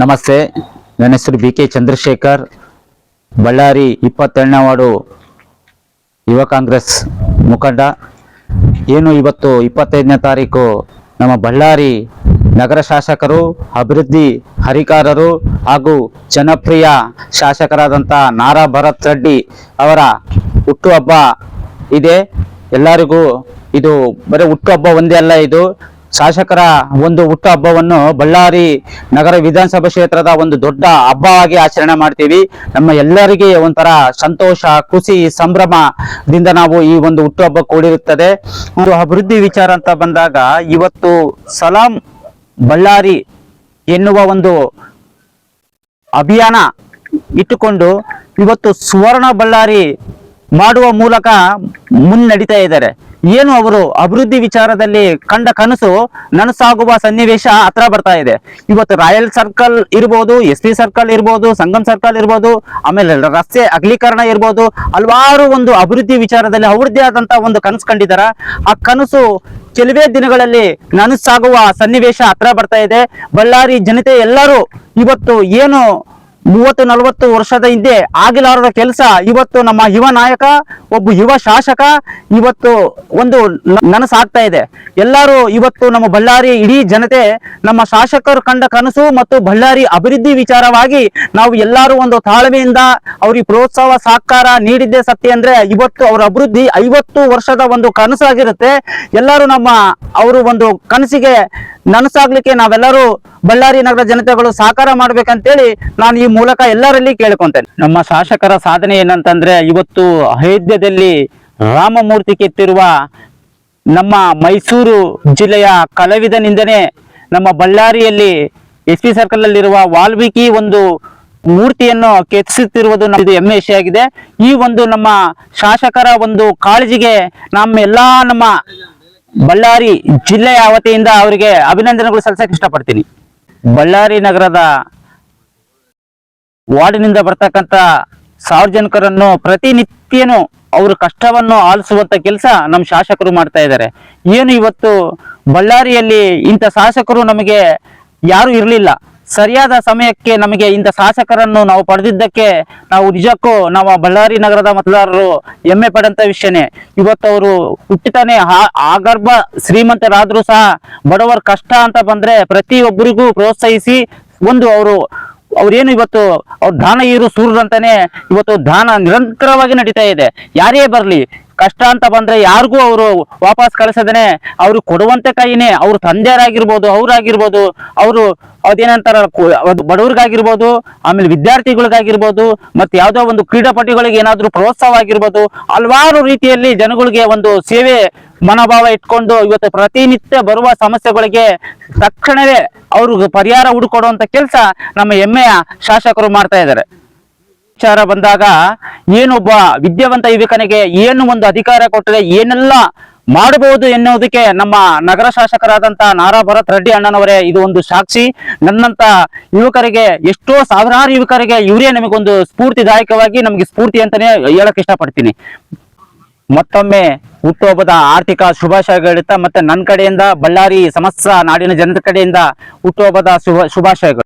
ನಮಸ್ತೆ. ನನ್ನ ಹೆಸರು ಬಿ ಕೆ ಚಂದ್ರಶೇಖರ್. ಬಳ್ಳಾರಿ ಇಪ್ಪತ್ತೆರಡನೇ ವಾರ್ಡು ಯುವ ಕಾಂಗ್ರೆಸ್ ಮುಖಂಡ. ಏನು ಇವತ್ತು ಇಪ್ಪತ್ತೈದನೇ ತಾರೀಕು? ನಮ್ಮ ಬಳ್ಳಾರಿ ನಗರ ಶಾಸಕರು, ಅಭಿವೃದ್ಧಿ ಹರಿಕಾರರು ಹಾಗೂ ಜನಪ್ರಿಯ ಶಾಸಕರಾದಂಥ ನಾರಾ ಭರತ್ ರೆಡ್ಡಿ ಅವರ ಹುಟ್ಟುಹಬ್ಬ ಇದೆ. ಎಲ್ಲರಿಗೂ ಇದು ಬರೀ ಹುಟ್ಟುಹಬ್ಬ ಒಂದೇ ಅಲ್ಲ ಇದು. ಶಾಸಕರ ಒಂದು ಹುಟ್ಟು ಹಬ್ಬವನ್ನು ಬಳ್ಳಾರಿ ನಗರ ವಿಧಾನಸಭಾ ಕ್ಷೇತ್ರದ ಒಂದು ದೊಡ್ಡ ಹಬ್ಬವಾಗಿ ಆಚರಣೆ ಮಾಡ್ತೀವಿ. ನಮ್ಮ ಎಲ್ಲರಿಗೆ ಒಂಥರ ಸಂತೋಷ, ಖುಷಿ, ಸಂಭ್ರಮದಿಂದ ನಾವು ಈ ಒಂದು ಹುಟ್ಟುಹಬ್ಬ ಕೂಡಿರುತ್ತದೆ. ಒಂದು ಅಭಿವೃದ್ಧಿ ವಿಚಾರ ಅಂತ ಬಂದಾಗ ಇವತ್ತು ಸಲಾಂ ಬಳ್ಳಾರಿ ಎನ್ನುವ ಒಂದು ಅಭಿಯಾನ ಇಟ್ಟುಕೊಂಡು ಇವತ್ತು ಸುವರ್ಣ ಬಳ್ಳಾರಿ ಮಾಡುವ ಮೂಲಕ ಮುನ್ನಡೀತಾ ಇದ್ದಾರೆ. ಏನು ಅವರು ಅಭಿವೃದ್ಧಿ ವಿಚಾರದಲ್ಲಿ ಕಂಡ ಕನಸು, ನನಸಾಗುವ ಸನ್ನಿವೇಶ ಹತ್ರ ಬರ್ತಾ ಇದೆ. ಇವತ್ತು ರಾಯಲ್ ಸರ್ಕಲ್ ಇರ್ಬೋದು, ಎಸ್ ಪಿ ಸರ್ಕಲ್ ಇರ್ಬೋದು, ಸಂಗಮ್ ಸರ್ಕಲ್ ಇರ್ಬೋದು, ಆಮೇಲೆ ರಸ್ತೆ ಅಗಲೀಕರಣ ಇರ್ಬೋದು, ಹಲವಾರು ಒಂದು ಅಭಿವೃದ್ಧಿ ವಿಚಾರದಲ್ಲಿ ಅವ್ರದ್ದೇ ಆದಂತ ಒಂದು ಕನಸು ಕಂಡಿದಾರ. ಆ ಕನಸು ಕೆಲವೇ ದಿನಗಳಲ್ಲಿ ನನಸಾಗುವ ಸನ್ನಿವೇಶ ಹತ್ರ ಬರ್ತಾ ಇದೆ. ಬಳ್ಳಾರಿ ಜನತೆ ಎಲ್ಲರೂ ಇವತ್ತು ಏನು ಮೂವತ್ತು ನಲವತ್ತು ವರ್ಷದ ಹಿಂದೆ ಆಗಿಲಾರದ ಕೆಲಸ ಇವತ್ತು ನಮ್ಮ ಯುವ ನಾಯಕ, ಒಬ್ಬ ಯುವ ಶಾಸಕ, ಇವತ್ತು ಒಂದು ನನಸಾಗ್ತಾ ಇದೆ. ಎಲ್ಲರೂ ಇವತ್ತು ನಮ್ಮ ಬಳ್ಳಾರಿ ಇಡೀ ಜನತೆ ನಮ್ಮ ಶಾಸಕರು ಕಂಡ ಕನಸು ಮತ್ತು ಬಳ್ಳಾರಿ ಅಭಿವೃದ್ಧಿ ವಿಚಾರವಾಗಿ ನಾವು ಎಲ್ಲರೂ ಒಂದು ತಾಳ್ಮೆಯಿಂದ ಅವ್ರಿಗೆ ಪ್ರೋತ್ಸಾಹ, ಸಹಕಾರ ನೀಡಿದ್ದೇ ಸತ್ಯ ಅಂದ್ರೆ ಇವತ್ತು ಅವರ ಅಭಿವೃದ್ಧಿ ಐವತ್ತು ವರ್ಷದ ಒಂದು ಕನಸಾಗಿರುತ್ತೆ. ಎಲ್ಲರೂ ನಮ್ಮ ಅವರು ಒಂದು ಕನಸಿಗೆ ನನಸಾಗ್ಲಿಕ್ಕೆ ನಾವೆಲ್ಲರೂ ಬಳ್ಳಾರಿ ನಗರ ಜನತೆಗಳು ಸಹಕಾರ ಮಾಡ್ಬೇಕಂತೇಳಿ ನಾನು ಈ ಮೂಲಕ ಎಲ್ಲರಲ್ಲಿ ಕೇಳ್ಕೊಂತೇನೆ. ನಮ್ಮ ಶಾಸಕರ ಸಾಧನೆ ಏನಂತಂದ್ರೆ ಇವತ್ತು ಅಯೋಧ್ಯದಲ್ಲಿ ರಾಮಮೂರ್ತಿ ಕೆತ್ತಿರುವ ನಮ್ಮ ಮೈಸೂರು ಜಿಲ್ಲೆಯ ಕಲಾವಿದನಿಂದನೇ ನಮ್ಮ ಬಳ್ಳಾರಿಯಲ್ಲಿ ಎಸ್ ಪಿ ಸರ್ಕಲ್ ಅಲ್ಲಿರುವ ವಾಲ್ಮೀಕಿ ಒಂದು ಮೂರ್ತಿಯನ್ನು ಕೆತ್ತಿಸುತ್ತಿರುವುದು ಇದು ಹೆಮ್ಮೆ ವಿಷಯ ಈ ಒಂದು ನಮ್ಮ ಶಾಸಕರ ಒಂದು ಕಾಳಜಿಗೆ ನಮ್ಮೆಲ್ಲಾ ನಮ್ಮ ಬಳ್ಳಾರಿ ಜಿಲ್ಲೆಯ ವತಿಯಿಂದ ಅವರಿಗೆ ಅಭಿನಂದನೆಗಳು ಸಲ್ಲಿಸಕ್ಕೆ ಇಷ್ಟಪಡ್ತೀನಿ. ಬಳ್ಳಾರಿ ನಗರದ ವಾರ್ಡಿನಿಂದ ಬರ್ತಕ್ಕಂಥ ಸಾರ್ವಜನಿಕರನ್ನು, ಪ್ರತಿನಿತ್ಯನೂ ಅವ್ರ ಕಷ್ಟವನ್ನು ಆಲಿಸುವಂತ ಕೆಲಸ ನಮ್ಮ ಶಾಸಕರು ಮಾಡ್ತಾ ಇದ್ದಾರೆ. ಏನು ಇವತ್ತು ಬಳ್ಳಾರಿಯಲ್ಲಿ ಇಂಥ ಶಾಸಕರು ನಮಗೆ ಯಾರು ಇರಲಿಲ್ಲ. ಸರಿಯಾದ ಸಮಯಕ್ಕೆ ನಮಗೆ ಇಂಥ ಶಾಸಕರನ್ನು ನಾವು ಪಡೆದಿದ್ದಕ್ಕೆ ನಾವು ನಿಜಕ್ಕೂ ನಾವು ಬಳ್ಳಾರಿ ನಗರದ ಮತದಾರರು ಹೆಮ್ಮೆ ಪಡೆದಂಥ ವಿಷಯನೇ. ಇವತ್ತು ಅವರು ಹುಟ್ಟಿತಾನೆ ಆಗರ್ಭ ಶ್ರೀಮಂತರಾದ್ರೂ ಸಹ ಬಡವರ ಕಷ್ಟ ಅಂತ ಬಂದ್ರೆ ಪ್ರತಿಯೊಬ್ಬರಿಗೂ ಪ್ರೋತ್ಸಾಹಿಸಿ ಒಂದು ಅವರು, ಅವ್ರೇನು ಇವತ್ತು ಅವ್ರ ದಾನ ಇರು ಸೂರ್ಯಂತಾನೆ ಇವತ್ತು ದಾನ ನಿರಂತರವಾಗಿ ನಡೀತಾ ಇದೆ. ಯಾರೇ ಬರ್ಲಿ ಕಷ್ಟ ಅಂತ ಬಂದ್ರೆ ಯಾರಿಗೂ ಅವರು ವಾಪಸ್ ಕಳಿಸದೇನೆ. ಅವ್ರು ಕೊಡುವಂತ ಕೈನೇ ಅವ್ರ ತಂದೆಯರಾಗಿರ್ಬೋದು ಅವ್ರಾಗಿರ್ಬೋದು, ಅವರು ಅದೇನಂತಾರ ಬಡವ್ರಿಗಾಗಿರ್ಬೋದು, ಆಮೇಲೆ ವಿದ್ಯಾರ್ಥಿಗಳಿಗಾಗಿರ್ಬೋದು, ಮತ್ತೆ ಯಾವುದೋ ಒಂದು ಕ್ರೀಡಾಪಟುಗಳಿಗೆ ಏನಾದ್ರೂ ಪ್ರೋತ್ಸಾಹ ಆಗಿರ್ಬೋದು, ಹಲವಾರು ರೀತಿಯಲ್ಲಿ ಜನಗಳಿಗೆ ಒಂದು ಸೇವೆ ಮನೋಭಾವ ಇಟ್ಕೊಂಡು ಇವತ್ತು ಪ್ರತಿನಿತ್ಯ ಬರುವ ಸಮಸ್ಯೆಗಳಿಗೆ ತಕ್ಷಣವೇ ಅವ್ರಿಗೆ ಪರಿಹಾರ ಹುಡುಕೊಡುವಂತ ಕೆಲಸ ನಮ್ಮ ಹೆಮ್ಮೆಯ ಶಾಸಕರು ಮಾಡ್ತಾ ಇದ್ದಾರೆ. ವಿಚಾರ ಬಂದಾಗ ಏನೊಬ್ಬ ವಿದ್ಯಾವಂತ ಯುವಕನಿಗೆ ಏನು ಒಂದು ಅಧಿಕಾರ ಕೊಟ್ಟರೆ ಏನೆಲ್ಲ ಮಾಡಬಹುದು ಎನ್ನುವುದಕ್ಕೆ ನಮ್ಮ ನಗರ ಶಾಸಕರಾದಂತ ನಾರಾ ಭರತ್ ರೆಡ್ಡಿ ಅಣ್ಣನವರೇ ಇದು ಒಂದು ಸಾಕ್ಷಿ. ನನ್ನಂತ ಯುವಕರಿಗೆ ಎಷ್ಟೋ ಸಾವಿರಾರು ಯುವಕರಿಗೆ ಇವರೇ ನಮಗೊಂದು ಸ್ಫೂರ್ತಿದಾಯಕವಾಗಿ ನಮಗೆ ಸ್ಫೂರ್ತಿ ಅಂತಾನೆ ಹೇಳಕ್ ಇಷ್ಟಪಡ್ತೀನಿ. ಮತ್ತೊಮ್ಮೆ ಹುಟ್ಟುಹಬ್ಬದ ಆರ್ಥಿಕ ಶುಭಾಶಯಗಳಿತ್ತ ಮತ್ತೆ ನನ್ನ ಕಡೆಯಿಂದ ಬಳ್ಳಾರಿ ಸಮಸ್ತ ನಾಡಿನ ಜನತೆ ಕಡೆಯಿಂದ ಹುಟ್ಟುಹಬ್ಬದ ಶುಭ ಶುಭಾಶಯಗಳು.